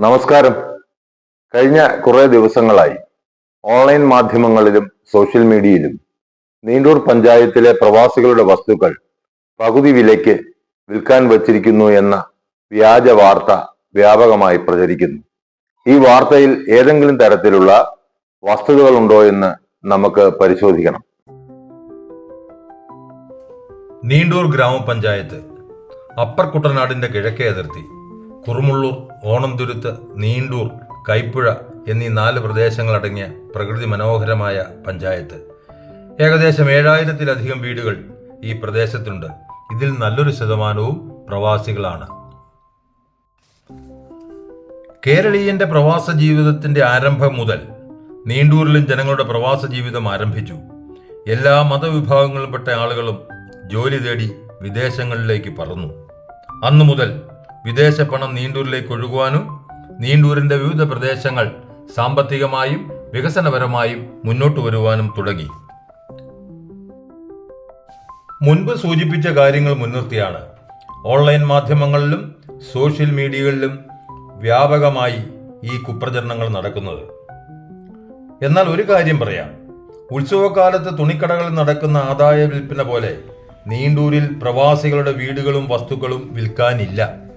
നമസ്കാരം. കഴിഞ്ഞ കുറെ ദിവസങ്ങളായി ഓൺലൈൻ മാധ്യമങ്ങളിലും സോഷ്യൽ മീഡിയയിലും നീണ്ടൂർ പഞ്ചായത്തിലെ പ്രവാസികളുടെ വസ്തുക്കൾ പകുതി വിലയ്ക്ക് വിൽക്കാൻ വച്ചിരിക്കുന്നു എന്ന വ്യാജ വാർത്ത വ്യാപകമായി പ്രചരിക്കുന്നു. ഈ വാർത്തയിൽ ഏതെങ്കിലും തരത്തിലുള്ള വസ്തുതകൾ ഉണ്ടോ എന്ന് നമുക്ക് പരിശോധിക്കണം. നീണ്ടൂർ ഗ്രാമപഞ്ചായത്ത് അപ്പർ കുട്ടനാടിന്റെ കിഴക്കേ അതിർത്തി. കുറുമുള്ളൂർ ഓണംതുരുത്ത് നീണ്ടൂർ കൈപ്പുഴ എന്നീ നാല് പ്രദേശങ്ങളടങ്ങിയ പ്രകൃതി മനോഹരമായ പഞ്ചായത്ത്. ഏകദേശം ഏഴായിരത്തിലധികം വീടുകൾ ഈ പ്രദേശത്തുണ്ട്. ഇതിൽ നല്ലൊരു ശതമാനവും പ്രവാസികളാണ്. കേരളീയന്റെ പ്രവാസ ജീവിതത്തിന്റെ ആരംഭം മുതൽ നീണ്ടൂരിലും ജനങ്ങളുടെ പ്രവാസ ജീവിതം ആരംഭിച്ചു. എല്ലാ മതവിഭാഗങ്ങളിൽപ്പെട്ട ആളുകളും ജോലി തേടി വിദേശങ്ങളിലേക്ക് പറന്നു. അന്നു മുതൽ വിദേശ പണം നീണ്ടൂരിലേക്ക് ഒഴുകുവാനും നീണ്ടൂരിന്റെ വിവിധ പ്രദേശങ്ങൾ സാമ്പത്തികമായും വികസനപരമായും മുന്നോട്ട് വരുവാനും തുടങ്ങി. മുൻപ് സൂചിപ്പിച്ച കാര്യങ്ങൾ മുൻനിർത്തിയാണ്. ഓൺലൈൻ മാധ്യമങ്ങളിലും സോഷ്യൽ മീഡിയകളിലും വ്യാപകമായി ഈ കുപ്രചരണങ്ങൾ നടക്കുന്നത്. എന്നാൽ ഒരു കാര്യം പറയാം. ഉത്സവകാലത്ത് തുണിക്കടകളിൽ നടക്കുന്ന ആദായ വിൽപ്പന പോലെ നീണ്ടൂരിൽ പ്രവാസികളുടെ വീടുകളും വസ്തുക്കളും വിൽക്കാനില്ല.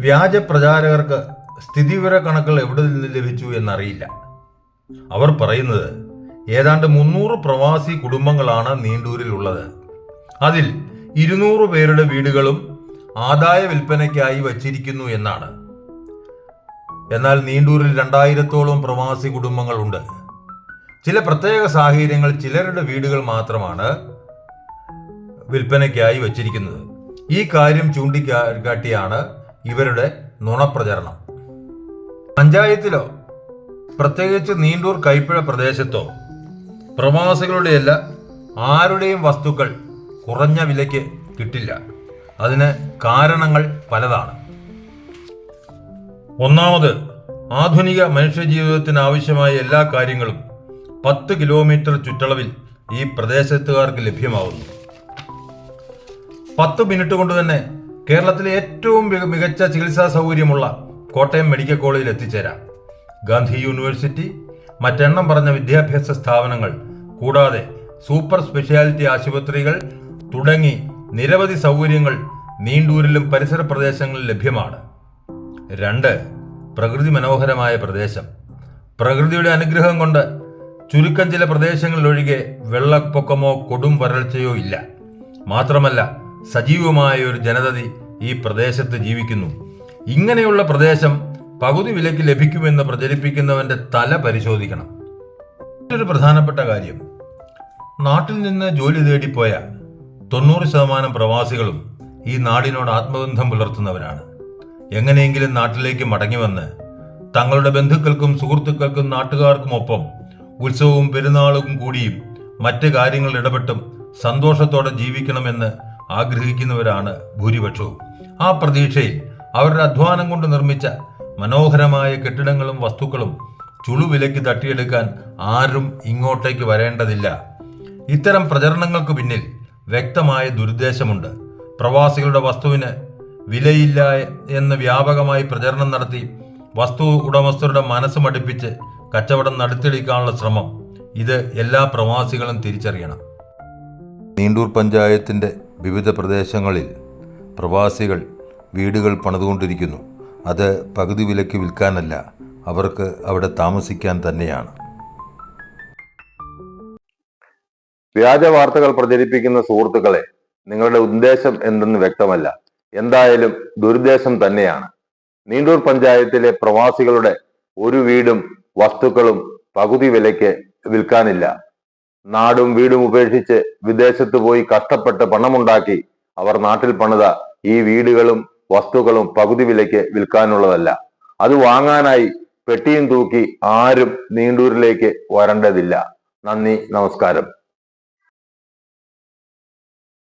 വ്യാജ പ്രചാരകർക്ക് സ്ഥിതിവിവര കണക്കുകൾ എവിടെ നിന്ന് ലഭിച്ചു എന്നറിയില്ല. അവർ പറയുന്നത് ഏതാണ്ട് മുന്നൂറ് പ്രവാസി കുടുംബങ്ങളാണ് നീണ്ടൂരിൽ ഉള്ളത് അതിൽ ഇരുന്നൂറ് പേരുടെ വീടുകളും ആദായ വിൽപ്പനയ്ക്കായി വച്ചിരിക്കുന്നു എന്നാണ്. എന്നാൽ നീണ്ടൂരിൽ രണ്ടായിരത്തോളം പ്രവാസി കുടുംബങ്ങളുണ്ട്. ചില പ്രത്യേക സാഹചര്യങ്ങൾ ചിലരുടെ വീടുകൾ മാത്രമാണ് വിൽപ്പനയ്ക്കായി വച്ചിരിക്കുന്നത്. ഈ കാര്യം ചൂണ്ടിക്കാട്ടിയാണ് ഇവരുടെ നുണപ്രചരണം. പഞ്ചായത്തിലോ പ്രത്യേകിച്ച് നീണ്ടൂർ കൈപ്പുഴ പ്രദേശത്തോ പ്രവാസികളുടെയല്ല ആരുടെയും വസ്തുക്കൾ കുറഞ്ഞ വിലയ്ക്ക് കിട്ടില്ല. അതിന് കാരണങ്ങൾ പലതാണ്. ഒന്നാമത് ആധുനിക മനുഷ്യജീവിതത്തിന് ആവശ്യമായ എല്ലാ കാര്യങ്ങളും പത്ത് കിലോമീറ്റർ ചുറ്റളവിൽ ഈ പ്രദേശത്തുകാർക്ക് ലഭ്യമാവുന്നു. പത്ത് മിനിറ്റ് കൊണ്ട് തന്നെ കേരളത്തിലെ ഏറ്റവും മികച്ച ചികിത്സാ സൗകര്യമുള്ള കോട്ടയം മെഡിക്കൽ കോളേജിൽ എത്തിച്ചേരാം. ഗാന്ധി യൂണിവേഴ്സിറ്റി മറ്റെണ്ണം പറഞ്ഞ വിദ്യാഭ്യാസ സ്ഥാപനങ്ങൾ കൂടാതെ സൂപ്പർ സ്പെഷ്യാലിറ്റി ആശുപത്രികൾ തുടങ്ങി നിരവധി സൗകര്യങ്ങൾ നീണ്ടൂരിലും പരിസര പ്രദേശങ്ങളിലും ലഭ്യമാണ്. രണ്ട് പ്രകൃതി മനോഹരമായ പ്രദേശം. പ്രകൃതിയുടെ അനുഗ്രഹം കൊണ്ട് ചുരുക്കം ചില പ്രദേശങ്ങളിലൊഴികെ വെള്ളപ്പൊക്കമോ കൊടും വരൾച്ചയോ ഇല്ല. മാത്രമല്ല സജീവമായ ഒരു ജനതതി ഈ പ്രദേശത്ത് ജീവിക്കുന്നു. ഇങ്ങനെയുള്ള പ്രദേശം പകുതി വിലയ്ക്ക് ലഭിക്കുമെന്ന് പ്രചരിപ്പിക്കുന്നവന്റെ തല പരിശോധിക്കണം. മറ്റൊരു പ്രധാനപ്പെട്ട കാര്യം. നാട്ടിൽ നിന്ന് ജോലി തേടിപ്പോയ തൊണ്ണൂറ് ശതമാനം പ്രവാസികളും ഈ നാടിനോട് ആത്മബന്ധം പുലർത്തുന്നവരാണ്. എങ്ങനെയെങ്കിലും നാട്ടിലേക്ക് മടങ്ങി വന്ന് തങ്ങളുടെ ബന്ധുക്കൾക്കും സുഹൃത്തുക്കൾക്കും നാട്ടുകാർക്കുമൊപ്പം ഉത്സവവും പെരുന്നാളും കൂടിയും മറ്റ് കാര്യങ്ങളിൽ ഇടപെട്ടും സന്തോഷത്തോടെ ജീവിക്കണമെന്ന് ആഗ്രഹിക്കുന്നവരാണ് ഭൂരിപക്ഷവും. ആ പ്രതീക്ഷയിൽ അവരുടെ അധ്വാനം കൊണ്ട് നിർമ്മിച്ച മനോഹരമായ കെട്ടിടങ്ങളും വസ്തുക്കളും ചുളുവിലയ്ക്ക് തട്ടിയെടുക്കാൻ ആരും ഇങ്ങോട്ടേക്ക് വരേണ്ടതില്ല. ഇത്തരം പ്രചരണങ്ങൾക്ക് പിന്നിൽ വ്യക്തമായ ദുരുദ്ദേശമുണ്ട്. പ്രവാസികളുടെ വസ്തുവിന് വിലയില്ല എന്ന് വ്യാപകമായി പ്രചരണം നടത്തി വസ്തു ഉടമസ്ഥരുടെ മനസ്സ് മടുപ്പിച്ച് കച്ചവടം നടത്തിയെടുക്കാനുള്ള ശ്രമം ഇത് എല്ലാ പ്രവാസികളും തിരിച്ചറിയണം. നീണ്ടൂർ പഞ്ചായത്തിന്റെ വിവിധ പ്രദേശങ്ങളിൽ പ്രവാസികൾ വീടുകൾ പണിതുകൊണ്ടിരിക്കുന്നു. അത് പകുതി വിലയ്ക്ക് വിൽക്കാനല്ല അവർക്ക് അവിടെ താമസിക്കാൻ തന്നെയാണ്. വ്യാജ വാർത്തകൾ പ്രചരിപ്പിക്കുന്ന സുഹൃത്തുക്കളെ നിങ്ങളുടെ ഉദ്ദേശം എന്തെന്ന് വ്യക്തമല്ല. എന്തായാലും ദുരുദ്ദേശം തന്നെയാണ്. നീണ്ടൂർ പഞ്ചായത്തിലെ പ്രവാസികളുടെ ഒരു വീടും വസ്തുക്കളും പകുതി വിലയ്ക്ക് വിൽക്കാനില്ല. നാടും വീടും ഉപേക്ഷിച്ച് വിദേശത്ത് പോയി കഷ്ടപ്പെട്ട് പണമുണ്ടാക്കി അവർ നാട്ടിൽ പണിത ഈ വീടുകളും വസ്തുക്കളും പകുതി വിലയ്ക്ക് വിൽക്കാനുള്ളതല്ല. അത് വാങ്ങാനായി പെട്ടിയും തൂക്കി ആരും നീണ്ടൂരിലേക്ക് വരേണ്ടതില്ല. നന്ദി നമസ്കാരം.